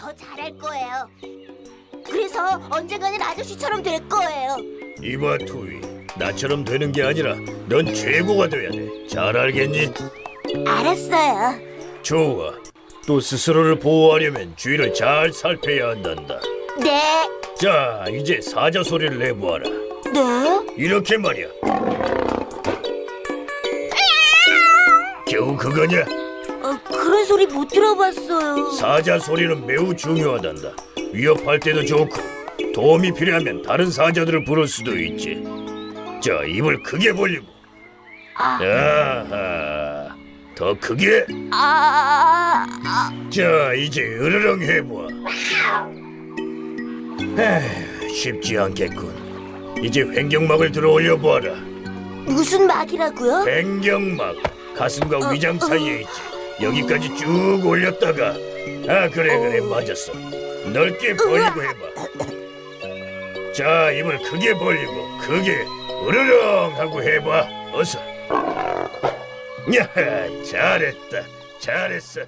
더 잘할 거예요. 그래서 언젠가는 아저씨처럼 될 거예요. 이봐 투이 나처럼 되는 게 아니라 넌 최고가 돼야 돼 잘 알겠니? 알았어요. 좋아 또 스스로를 보호하려면 주위를 잘 살펴야 한단다 네, 자 이제 사자 소리를 내보아라 네. 이렇게 말이야 겨우 그거냐? 어, 그런 소리 못 들어봤어요. 사자 소리는 매우 중요하단다. 위협할 때도 좋고 도움이 필요하면 다른 사자들을 부를 수도 있지. 자 입을 크게 벌리고. 아하 더 크게? 아, 아, 자 이제 으르렁 해보아. 에휴 쉽지 않겠군. 이제 횡격막을 들어 올려 보아라. 무슨 막이라고요? 횡격막 가슴과 위장 사이에 있지 여기까지 쭉 올렸다가. 아 그래 그래 맞았어. 넓게 벌리고 해봐. 자 입을 크게 벌리고 크게 으르렁 하고 해봐. 어서. 야 잘했다. 잘했어